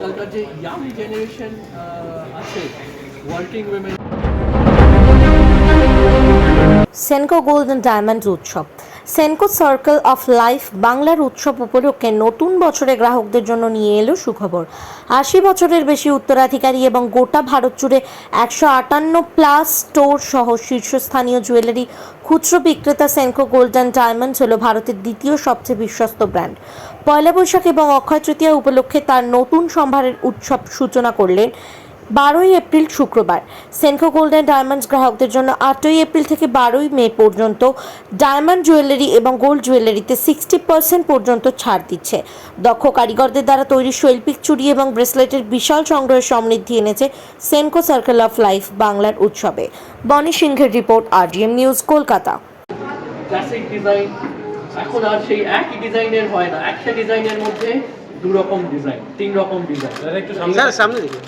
আজকালকার যে young generation আছে সেনকো গোল্ডেন ডায়মন্ড উৎসব সেনকো সার্কেল অফ লাইফ বাংলার উৎসব উপলক্ষে নতুন বছরে গ্রাহকদের জন্য নিয়ে এলো সুখবর। আশি বছরের বেশি উত্তরাধিকারী এবং গোটা ভারত জুড়ে একশো আটান্ন প্লাস স্টোর সহ শীর্ষস্থানীয় জুয়েলারি খুচরো বিক্রেতা সেনকো গোল্ডেন ডায়মন্ড হল ভারতের দ্বিতীয় সবচেয়ে বিশ্বস্ত ব্র্যান্ড পয়লা বৈশাখ এবং অক্ষয় তৃতীয়া উপলক্ষে তার নতুন সম্ভারের উৎসব সূচনা করলেন বারোই এপ্রিল শুক্রবার। সেনকো গোল্ডেন ডায়মন্ডস গ্রাহকদের জন্য আটই এপ্রিল থেকে বারোই মে পর্যন্ত ডায়মন্ড জুয়েলারি এবং গোল্ড জুয়েলারিতে সিক্সটি পার্সেন্ট পর্যন্ত ছাড় দিচ্ছে। দক্ষ কারিগরদের দ্বারা তৈরি শৈল্পিক চুড়ি এবং ব্রেসলেটের বিশাল সংগ্রহের সমৃদ্ধি এনেছে সেনকো সার্কেল অফ লাইফ বাংলার উৎসবে। বনি সিংহের report RDM news Kolkata. Classic design এখন আর সেই একই ডিজাইনের হয় না। একটা ডিজাইনের মধ্যে দু রকম ডিজাইন তিন রকম ডিজাইন একটু সামনে স্যার সামনে দেখুন।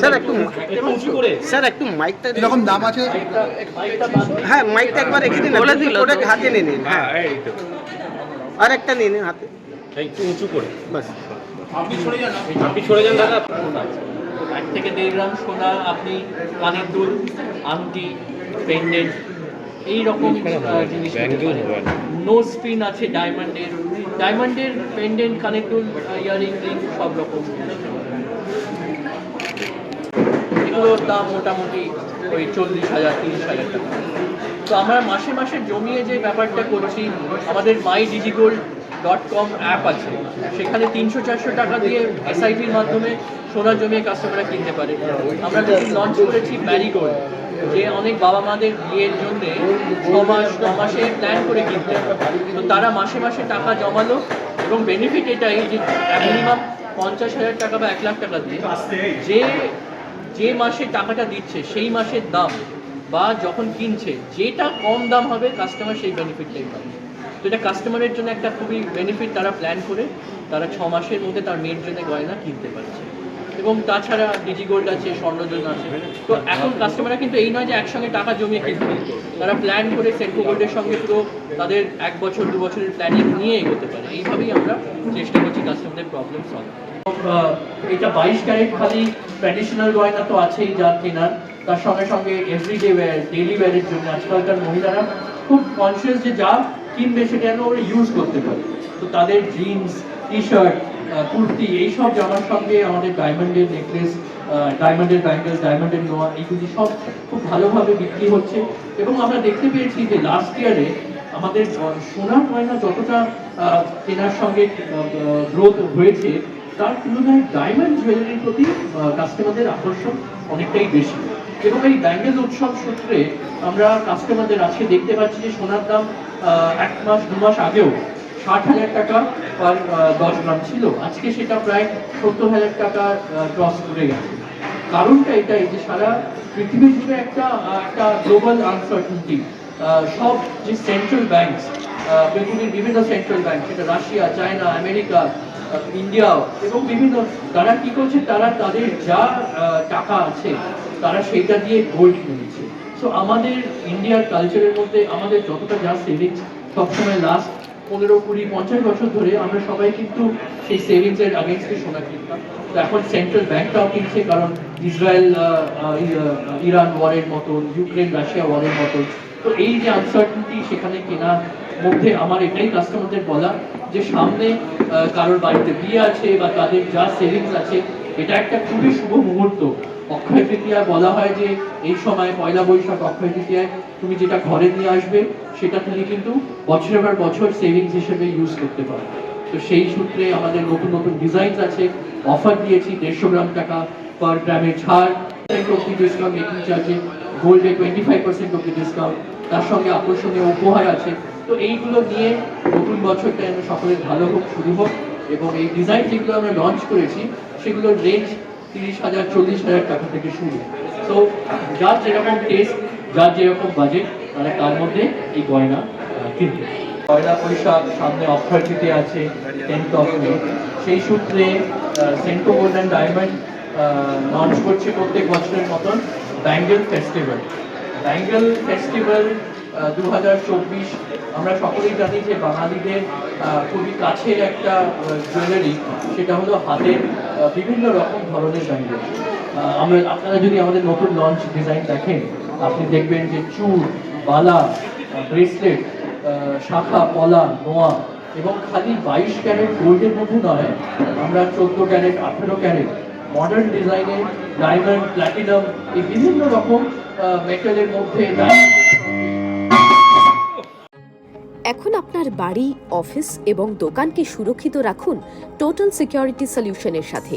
স্যার একটু একটু উঁচু করে? স্যার একটু মাইকটা দিন। এরকম দাম আছে? হ্যাঁ মাইকটা একবার রেখে দিন বলে দিল ওটাকে হাতে নিয়ে নিন হ্যাঁ। হ্যাঁ এই তো। আর একটা নিয়ে নিন হাতে। একটু উঁচু করে। বাস। আপনি সরে যান আপনি সরে যান দাদা। এক থেকে দেড় গ্রাম সোনা আপনি কানের দুল আংটি পেন্ডেন্ট এই রকম জিনিস নোজ পিন আছে ডায়মন্ডের ডায়মন্ডের পেন্ডেন্ট কানের দুল ইয়ারিং সব রকম। এগুলোর দাম মোটামুটি ওই চল্লিশ হাজার, তিরিশ হাজার টাকা। তো আমরা মাসে মাসে জমিয়ে যে ব্যাপারটা করছি, আমাদের মাই ডিজিগোল্ড ডট কম অ্যাপ আছে। সেখানে তিনশো চারশো টাকা দিয়ে এসআইপির মাধ্যমে সোনা জমিয়ে কাস্টমাররা কিনতে পারে। আমরা লঞ্চ করেছি ম্যারিগোল্ড যে অনেক বাবা মাদের বিয়ের জন্য ছ মাস, ন মাসে প্ল্যান করে কিনতে তো তারা মাসে মাসে টাকা জমালো এবং বেনিফিট এটাই যে মিনিমাম পঞ্চাশ হাজার টাকা বা এক লাখ টাকা দিয়ে যে যে মাসে টাকাটা দিচ্ছে, সেই মাসের দাম বা যখন কিনছে, যেটা কম দাম হবে কাস্টমার সেই বেনিফিটটাই পাবে। তো এটা কাস্টমারের জন্য একটা খুবই বেনিফিট তারা প্ল্যান করে, তারা ছ মাসের মধ্যে তার মেয়ের জন্য গয়না কিনতে পারছে। এবং তাছাড়া ডিজি গোল্ড আছে, স্বর্ণযোজন আছে। তো এখন কাস্টমাররা কিন্তু এই নয় যে একসঙ্গে টাকা জমিয়ে কিনবে তারা প্ল্যান করে সেন্ট্রো গোল্ডের সঙ্গে পুরো তাদের এক বছর, দু বছরের প্ল্যানিং নিয়ে এগোতে পারে। এইভাবেই আমরা চেষ্টা করছি কাস্টমারদের প্রবলেম সলভ এটা বাইশ ক্যারেট খালি ট্র্যাডিশনাল গয়না তো আছেই যা কেনার। তার সঙ্গে সঙ্গে এভরিডে ওয়্যার ডেইলি ওয়্যারের জন্য আজকালকার মহিলারা খুব কনসিয়াস যে যা কিনবে সেটা যেন ওরা ইউজ করতে পারে। তো তাদের জিন্স টি শার্ট কুর্তি, এইসব জামার সঙ্গে আমাদের ডায়মন্ডের নেকলেস ডায়মন্ডের ব্যাঙ্গেল ডায়মন্ডের নোয়া এইগুলি সব খুব ভালোভাবে বিক্রি হচ্ছে। এবং আমরা দেখতে পেয়েছি যে লাস্ট ইয়ারে আমাদের সোনার গয়না যতটা কেনার সঙ্গে গ্রোথ হয়েছে, তার তুলনায় ডায়মন্ড জুয়েলারির প্রতি কাস্টমারদের আকর্ষণ অনেকটাই বেশি। এবং এই ব্যাঙ্গেল উৎসব সূত্রে আমরা কাস্টমারদের আজকে দেখতে পাচ্ছি যে সোনার দাম এক মাস, দু মাস আগেও ষাট হাজার টাকা পার দশ গ্রাম ছিল। আজকে সেটা প্রায় সত্তর হাজার টাকা ক্রস করে গেছে। কারণটা এটাই যে সারা পৃথিবী জুড়ে একটা একটা গ্লোবাল আনসার্টেনটি সব যে সেন্ট্রাল ব্যাংকস পৃথিবীর বিভিন্ন সেন্ট্রাল ব্যাংক সেটা রাশিয়া, চায়না, আমেরিকা ইন্ডিয়া এবং বিভিন্ন, তারা কি করছে? তারা তাদের যা টাকা আছে, তারা সেইটা দিয়ে গোল্ড কিনেছে। সো আমাদের ইন্ডিয়ার কালচারের মধ্যে আমাদের যতটা যা সেভিংস সবসময় লাস্ট পনেরো কুড়ি, পঞ্চাশ বছর ধরে আমরা সবাই কিন্তু সেই সেভিংস এর আগেনস্টে সোনা কিনতাম। এখন সেন্ট্রাল ব্যাংকটাও কিনছে, কারণ ইসরায়েল ইরান ওয়ারের মতন, ইউক্রেন, রাশিয়া ওয়ারের মতন। তো এই যে আনসার্টেনটি সেখানে কেনার মধ্যে আমার এটাই কাস্টমারদের বলা যে সামনে কারোর বাড়িতে বিয়ে আছে বা তাদের যা সেভিংস আছে, এটা একটা খুবই শুভ মুহূর্ত। অক্ষয় তৃতীয়া বলা হয় যে এই সময় পয়লা বৈশাখ অক্ষয় তৃতীয়ায় তুমি যেটা ঘরে নিয়ে আসবে, সেটা তুমি কিন্তু বছরের পর বছর সেভিংস হিসেবে ইউজ করতে পারো। তো সেই সূত্রে আমাদের নতুন নতুন ডিজাইনস আছে অফার দিয়েছি, দেড়শো গ্রাম টাকা পার গ্রামের ছাড় অব্দি ডিসকাউন্ট মেকিং চার্জে গোল্ডে টোয়েন্টি ফাইভ পার্সেন্ট অব্দি ডিসকাউন্ট তার সঙ্গে আকর্ষণীয় উপহার আছে। তো এইগুলো নিয়ে নতুন বছরটা যেন সকলের ভালো হোক, শুরু হোক, এবং এই ডিজাইন যেগুলো আমরা লঞ্চ করেছি, সেগুলোর রেঞ্জ তিরিশ হাজার, চল্লিশ হাজার টাকা থেকে শুরু। তো যার যেরকম টেস্ট যার যেরকম বাজেট তারা তার মধ্যে এই গয়না কিনবে। পয়লা বৈশাখ সামনে অক্ষয় তৃতীয়া আছে টেন্থ অফ সেই সূত্রে Senco gold and diamond launch করছে প্রত্যেক বছরের মতন ব্যাঙ্গেল ফেস্টিভ্যাল ব্যাঙ্গেল ফেস্টিভ্যাল দু হাজার চব্বিশ, আমরা সকলেই জানি যে বাঙালিদের খুবই কাছের একটা জুয়েলারি সেটা হলো হাতের বিভিন্ন রকম ধরনের ব্যাঙ্গেল আমরা, আপনারা যদি আমাদের নতুন লঞ্চ ডিজাইন দেখেন, আপনি দেখবেন যে চুর বালা ব্রেসলেট শাখা, পলা, নোয়া, এবং খালি বাইশ ক্যারেট গোল্ডের মধ্যে নয়, আমরা চোদ্দ ক্যারেট, আঠেরো ক্যারেট মডার্ন ডিজাইনের ডায়মন্ড প্ল্যাটিনাম এই বিভিন্ন রকম মেটালের মধ্যে এখন আপনার বাড়ি অফিস এবং দোকানকে সুরক্ষিত রাখুন টোটাল সিকিউরিটি সলিউশনের সাথে।